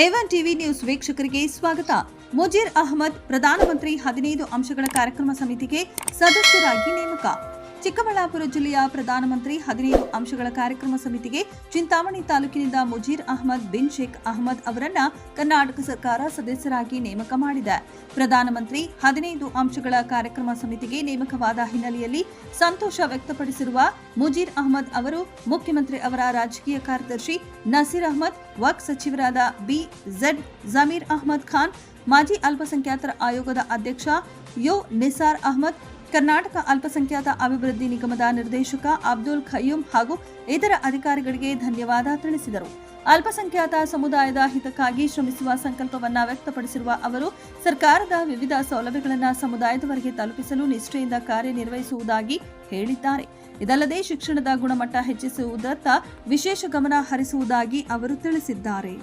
A one TV news ವೀಕ್ಷಕರಿಗೆ ಸ್ವಾಗತ. ಮುಜೀರ್ ಅಹಮದ್ ಪ್ರಧಾನಮಂತ್ರಿ ಹದಿನೈದು ಅಂಶಗಳ ಕಾರ್ಯಕ್ರಮ ಸಮಿತಿಗೆ ಸದಸ್ಯರಾಗಿ ನೇಮಕ. ಚಿಕ್ಕಬಳ್ಳಾಪುರ ಜಿಲ್ಲೆಯ ಪ್ರಧಾನಮಂತ್ರಿ ಹದಿನೈದು ಅಂಶಗಳ ಕಾರ್ಯಕ್ರಮ ಸಮಿತಿಗೆ ಚಿಂತಾಮಣಿ ತಾಲೂಕಿನಿಂದ ಮುಜೀರ್ ಅಹಮದ್ ಬಿನ್ ಶೇಖ್ ಅಹಮದ್ ಅವರನ್ನ ಕರ್ನಾಟಕ ಸರ್ಕಾರ ಸದಸ್ಯರಾಗಿ ನೇಮಕ ಮಾಡಿದೆ. ಪ್ರಧಾನಮಂತ್ರಿ ಹದಿನೈದು ಅಂಶಗಳ ಕಾರ್ಯಕ್ರಮ ಸಮಿತಿಗೆ ನೇಮಕವಾದ ಹಿನ್ನೆಲೆಯಲ್ಲಿ ಸಂತೋಷ ವ್ಯಕ್ತಪಡಿಸಿರುವ ಮುಜೀರ್ ಅಹಮದ್ ಅವರು ಮುಖ್ಯಮಂತ್ರಿ ಅವರ ರಾಜಕೀಯ ಕಾರ್ಯದರ್ಶಿ ನಸೀರ್ ಅಹಮದ್ ವಕ್ ಸಚಿವರಾದ ಬಿ ಝೆಡ್ ಜಮೀರ್ ಅಹಮದ್ ಖಾನ್, ಮಾಜಿ ಅಲ್ಪಸಂಖ್ಯಾತರ ಆಯೋಗದ ಅಧ್ಯಕ್ಷ ಯೋ ನಿಸಾರ್ ಅಹಮದ್ ಕರ್ನಾಟಕ ಅಲ್ಪಸಂಖ್ಯಾತ ಅಭಿವೃದ್ಧಿ ನಿಗಮದ ನಿರ್ದೇಶಕ ಅಬ್ದುಲ್ ಖಯ್ಯೂಮ್ ಹಾಗೂ ಇತರ ಅಧಿಕಾರಿಗಳಿಗೆ ಧನ್ಯವಾದ ತಿಳಿಸಿದರು. ಅಲ್ಪಸಂಖ್ಯಾತ ಸಮುದಾಯದ ಹಿತಕ್ಕಾಗಿ ಶ್ರಮಿಸುವ ಸಂಕಲ್ಪವನ್ನ ವ್ಯಕ್ತಪಡಿಸಿರುವ ಅವರು, ಸರ್ಕಾರದ ವಿವಿಧ ಸೌಲಭ್ಯಗಳನ್ನು ಸಮುದಾಯದವರೆಗೆ ತಲುಪಿಸಲು ನಿಷ್ಠೆಯಿಂದ ಕಾರ್ಯನಿರ್ವಹಿಸುವುದಾಗಿ ಹೇಳಿದ್ದಾರೆ. ಇದಲ್ಲದೆ ಶಿಕ್ಷಣದ ಗುಣಮಟ್ಟ ಹೆಚ್ಚಿಸುವುದತ್ತ ವಿಶೇಷ ಗಮನ ಹರಿಸುವುದಾಗಿ ಅವರು ತಿಳಿಸಿದ್ದಾರೆ.